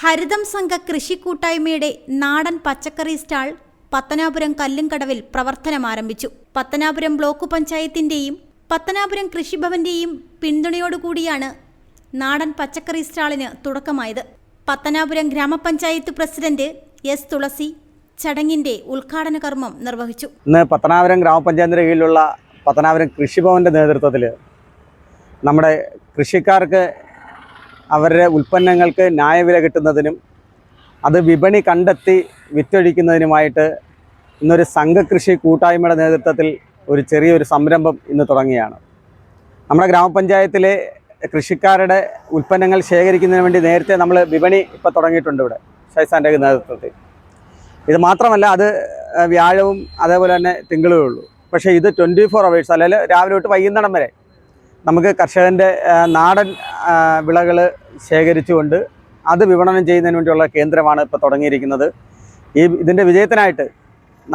ഹരിതം സംഘ കൃഷി കൂട്ടായ്മയുടെ നാടൻ പച്ചക്കറി സ്റ്റാൾ പത്തനാപുരം കല്ലുംകടവിൽ പ്രവർത്തനം ആരംഭിച്ചു. പത്തനാപുരം ബ്ലോക്ക് പഞ്ചായത്തിന്റെയും പത്തനാപുരം കൃഷിഭവന്റെയും പിന്തുണയോടുകൂടിയാണ് നാടൻ പച്ചക്കറി സ്റ്റാളിന് തുടക്കമായത്. പത്തനാപുരം ഗ്രാമപഞ്ചായത്ത് പ്രസിഡന്റ് എസ് തുളസി ചടങ്ങിന്റെ ഉദ്ഘാടന കർമ്മം നിർവഹിച്ചു. ഇന്ന് പത്തനാപുരം ഗ്രാമപഞ്ചായത്തിന്റെ കീഴിലുള്ള പത്തനാപുരം കൃഷിഭവന്റെ നേതൃത്വത്തിൽ നമ്മുടെ കൃഷിക്കാർക്ക് അവരുടെ ഉൽപ്പന്നങ്ങൾക്ക് ന്യായവില കിട്ടുന്നതിനും അത് വിപണി കണ്ടെത്തി വിറ്റൊഴിക്കുന്നതിനുമായിട്ട് ഇന്നൊരു സംഘകൃഷി കൂട്ടായ്മയുടെ നേതൃത്വത്തിൽ ഒരു ചെറിയൊരു സംരംഭം ഇന്ന് തുടങ്ങിയാണ് നമ്മുടെ ഗ്രാമപഞ്ചായത്തിലെ കൃഷിക്കാരുടെ ഉൽപ്പന്നങ്ങൾ ശേഖരിക്കുന്നതിന് വേണ്ടി നേരത്തെ നമ്മൾ വിപണി ഇപ്പോൾ തുടങ്ങിയിട്ടുണ്ട് ഇവിടെ ഷൈസാന്റെ നേതൃത്വത്തിൽ. ഇത് മാത്രമല്ല അത് വ്യാഴവും അതേപോലെ തന്നെ തിങ്കളുമേ ഉള്ളൂ. പക്ഷേ ഇത് ട്വന്റി ഫോർ അവേഴ്സ് അല്ലെങ്കിൽ രാവിലെ തൊട്ട് വൈകുന്നേരം വരെ നമുക്ക് കർഷകന്റെ നാടൻ വിളകൾ ശേഖരിച്ചുകൊണ്ട് അത് വിപണനം ചെയ്യുന്നതിന് വേണ്ടിയുള്ള കേന്ദ്രമാണ് ഇപ്പോൾ തുടങ്ങിയിരിക്കുന്നത്. ഈ ഇതിന്റെ വിജയത്തിനായിട്ട്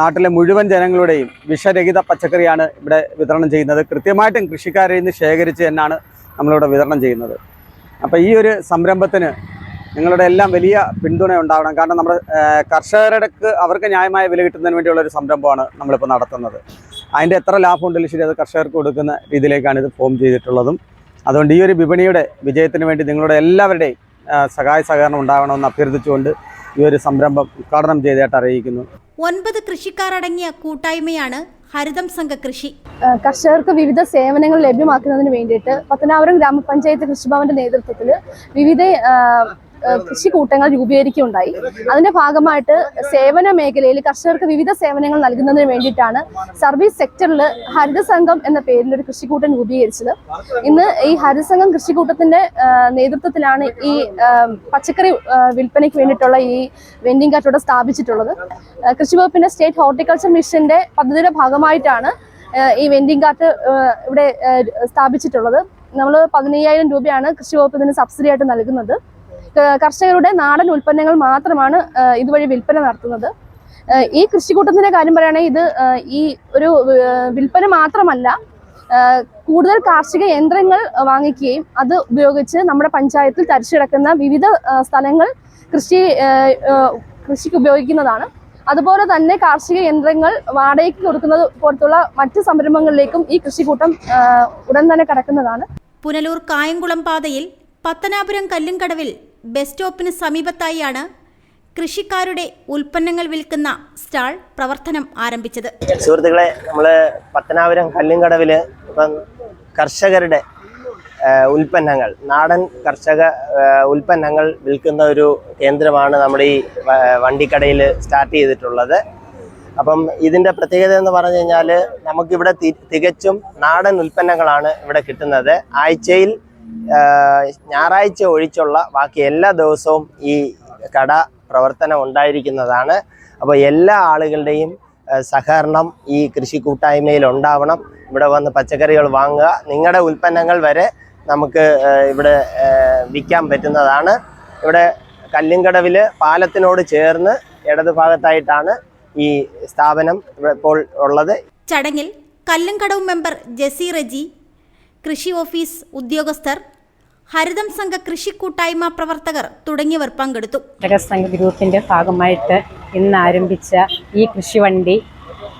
നാട്ടിലെ മുഴുവൻ ജനങ്ങളുടെയും വിഷരഹിത പച്ചക്കറിയാണ് ഇവിടെ വിതരണം ചെയ്യുന്നത്. കൃത്യമായിട്ടും കൃഷിക്കാരിൽ നിന്ന് ശേഖരിച്ച് തന്നെയാണ് നമ്മളിവിടെ വിതരണം ചെയ്യുന്നത്. അപ്പോൾ ഈ ഒരു സംരംഭത്തിന് നിങ്ങളുടെ എല്ലാം വലിയ പിന്തുണ ഉണ്ടാവണം. കാരണം നമ്മുടെ കർഷകരുടെ അവർക്ക് ന്യായമായ വില കിട്ടുന്നതിന് വേണ്ടിയുള്ള ഒരു സംരംഭമാണ് നമ്മളിപ്പോൾ നടത്തുന്നത്. അതിന്റെ എത്ര ലാഭം ഉണ്ടെങ്കിലും ശരി അത് കർഷകർക്ക് കൊടുക്കുന്ന രീതിയിലേക്കാണ് ഇത് ഫോം ചെയ്തിട്ടുള്ളതും. അതുകൊണ്ട് ഈ ഒരു വിപണിയുടെ വിജയത്തിന് വേണ്ടി നിങ്ങളുടെ എല്ലാവരുടെയും സഹായ സഹകരണം ഉണ്ടാകണമെന്ന് അഭ്യർത്ഥിച്ചുകൊണ്ട് ഈ ഒരു സംരംഭം ഉദ്ഘാടനം ചെയ്തതായിട്ട് അറിയിക്കുന്നു. ഒൻപത് കൃഷിക്കാരടങ്ങിയ കൂട്ടായ്മയാണ് ഹരിതം സംഘ കൃഷി. കർഷകർക്ക് വിവിധ സേവനങ്ങൾ ലഭ്യമാക്കുന്നതിന് വേണ്ടിയിട്ട് പത്തനാപുരം ഗ്രാമപഞ്ചായത്ത് കൃഷിഭവന്റെ നേതൃത്വത്തിൽ വിവിധ കൃഷി കൂട്ടങ്ങൾ രൂപീകരിക്കുകയുണ്ടായി. അതിന്റെ ഭാഗമായിട്ട് സേവന മേഖലയിൽ കർഷകർക്ക് വിവിധ സേവനങ്ങൾ നൽകുന്നതിന് വേണ്ടിയിട്ടാണ് സർവീസ് സെക്ടറിൽ ഹരിത സംഘം എന്ന പേരിൽ ഒരു കൃഷിക്കൂട്ടം രൂപീകരിച്ചത്. ഇന്ന് ഈ ഹരിത സംഘം കൃഷിക്കൂട്ടത്തിന്റെ നേതൃത്വത്തിലാണ് ഈ പച്ചക്കറി വിൽപ്പനയ്ക്ക് വേണ്ടിയിട്ടുള്ള ഈ വെൻഡിംഗ് കാർട്ട് സ്ഥാപിച്ചിട്ടുള്ളത്. കൃഷി വകുപ്പിന്റെ സ്റ്റേറ്റ് ഹോർട്ടിക്കൾച്ചർ മിഷന്റെ പദ്ധതിയുടെ ഭാഗമായിട്ടാണ് ഈ വെൻഡിംഗ് കാർട്ട് ഇവിടെ സ്ഥാപിച്ചിട്ടുള്ളത്. നമ്മൾ പതിനയ്യായിരം രൂപയാണ് കൃഷി വകുപ്പ് ഇതിന് സബ്സിഡി ആയിട്ട് നൽകുന്നത്. കർഷകരുടെ നാടൻ ഉൽപ്പന്നങ്ങൾ മാത്രമാണ് ഇതുവഴി വിൽപ്പന നടത്തുന്നത്. ഈ കൃഷിക്കൂട്ടത്തിന്റെ കാര്യം പറയുകയാണെങ്കിൽ ഇത് ഈ ഒരു വിൽപ്പന മാത്രമല്ല കൂടുതൽ കാർഷിക യന്ത്രങ്ങൾ വാങ്ങിക്കുകയും അത് ഉപയോഗിച്ച് നമ്മുടെ പഞ്ചായത്തിൽ തരിച്ചിടക്കുന്ന വിവിധ സ്ഥലങ്ങൾ കൃഷി കൃഷിക്ക് ഉപയോഗിക്കുന്നതാണ്. അതുപോലെ തന്നെ കാർഷിക യന്ത്രങ്ങൾ വാടകയ്ക്ക് കൊടുക്കുന്നത് പോലത്തുള്ള മറ്റ് സംരംഭങ്ങളിലേക്കും ഈ കൃഷിക്കൂട്ടം ഉടൻ തന്നെ കടക്കുന്നതാണ്. പുനലൂർ കായംകുളം പാതയിൽ പത്തനാപുരം കല്ലുംകടവിൽ ബസ് സ്റ്റോപ്പിന് സമീപത്തായാണ് കൃഷിക്കാരുടെ ഉൽപ്പന്നങ്ങൾ വിൽക്കുന്ന സ്റ്റാൾ പ്രവർത്തനം ആരംഭിച്ചത്. സുഹൃത്തുക്കളെ നമ്മൾ പത്തനാപുരം കല്ലുംകടവിൽ ഇപ്പം കർഷകരുടെ ഉൽപ്പന്നങ്ങൾ നാടൻ കർഷക ഉൽപ്പന്നങ്ങൾ വിൽക്കുന്ന ഒരു കേന്ദ്രമാണ് നമ്മുടെ ഈ വണ്ടിക്കടയിൽ സ്റ്റാർട്ട് ചെയ്തിട്ടുള്ളത്. അപ്പം ഇതിന്റെ പ്രത്യേകത എന്ന് പറഞ്ഞു കഴിഞ്ഞാൽ നമുക്കിവിടെ തികച്ചും നാടൻ ഉൽപ്പന്നങ്ങളാണ് ഇവിടെ കിട്ടുന്നത്. ആഴ്ചയിൽ ഞായറാഴ്ച ഒഴിച്ചുള്ള ബാക്കി എല്ലാ ദിവസവും ഈ കട പ്രവർത്തനം ഉണ്ടായിരിക്കുന്നതാണ്. അപ്പോൾ എല്ലാ ആളുകളുടെയും സഹകരണം ഈ കൃഷി കൂട്ടായ്മയിൽ ഉണ്ടാവണം. ഇവിടെ വന്ന് പച്ചക്കറികൾ വാങ്ങുക. നിങ്ങളുടെ ഉൽപ്പന്നങ്ങൾ വരെ നമുക്ക് ഇവിടെ വിൽക്കാൻ പറ്റുന്നതാണ്. ഇവിടെ കല്ലുംകടവിൽ പാലത്തിനോട് ചേർന്ന് ഇടത് ഭാഗത്തായിട്ടാണ് ഈ സ്ഥാപനം ഇപ്പോൾ ഉള്ളത്. ചടങ്ങിൽ കല്ലുംകടവ് മെമ്പർ ജെസി റജി കൃഷി ഓഫീസ് ഉദ്യോഗസ്ഥർ ഹരിതം സംഘ കൃഷി കൂട്ടായ്മ പ്രവർത്തകർ തുടങ്ങിയവർ പങ്കെടുത്തു. സംഘ ഗ്രൂപ്പിന്റെ ഭാഗമായിട്ട് ഇന്ന് ആരംഭിച്ച ഈ കൃഷിവണ്ടി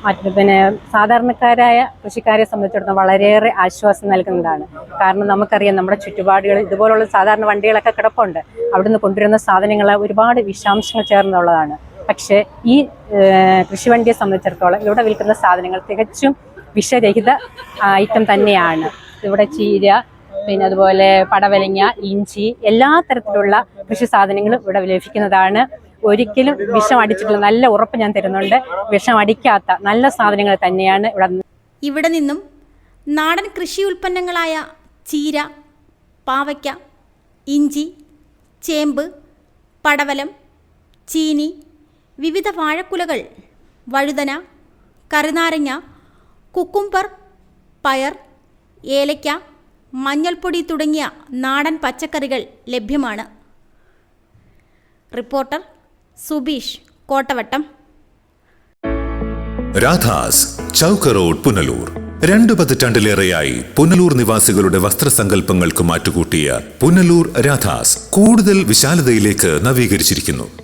മറ്റു പിന്നെ സാധാരണക്കാരായ കൃഷിക്കാരെ സംബന്ധിച്ചിടത്തോളം വളരെയേറെ ആശ്വാസം നൽകുന്നതാണ്. കാരണം നമുക്കറിയാം നമ്മുടെ ചുറ്റുപാടുകൾ ഇതുപോലുള്ള സാധാരണ വണ്ടികളൊക്കെ കിടപ്പുണ്ട്. അവിടുന്ന് കൊണ്ടുവരുന്ന സാധനങ്ങൾ ഒരുപാട് വിഷാംശങ്ങൾ ചേർന്നുള്ളതാണ്. പക്ഷേ ഈ കൃഷി കൃഷിവണ്ടിയെ സംബന്ധിച്ചിടത്തോളം ഇവിടെ വിൽക്കുന്ന സാധനങ്ങൾ തികച്ചും വിഷരഹിത ഐറ്റം തന്നെയാണ്. ഇവിടെ ചീര പിന്നെ അതുപോലെ പടവലങ്ങ ഇഞ്ചി എല്ലാ തരത്തിലുള്ള കൃഷി സാധനങ്ങളും ഇവിടെ ലഭിക്കുന്നതാണ്. ഒരിക്കലും വിഷം അടിച്ചിട്ടുള്ള നല്ല ഉറപ്പ് ഞാൻ തരുന്നുണ്ട്. വിഷം അടിക്കാത്ത നല്ല സാധനങ്ങൾ തന്നെയാണ് ഇവിടെ ഇവിടെ നിന്നും നാടൻ കൃഷി ഉൽപ്പന്നങ്ങളായ ചീര പാവയ്ക്ക ഇഞ്ചി ചേമ്പ് പടവലം ചീനി വിവിധ വാഴക്കുലകൾ വഴുതന കറിനാരങ്ങ കുക്കുംബർ പയർ ഏലയ്ക്ക മഞ്ഞൾപ്പൊടി തുടങ്ങിയ നാടൻ പച്ചക്കറികൾ ലഭ്യമാണ്. റിപ്പോർട്ടർ സുബീഷ് കോട്ടവട്ടം. രാധാസ് ചൗക്ക റോഡ് പുനലൂർ. രണ്ടു പതിറ്റാണ്ടിലേറെയായി പുനലൂർ നിവാസികളുടെ വസ്ത്രസങ്കല്പങ്ങൾക്ക് മാറ്റുകൂട്ടിയ പുനലൂർ രാധാസ് കൂടുതൽ വിശാലതയിലേക്ക് നവീകരിച്ചിരിക്കുന്നു.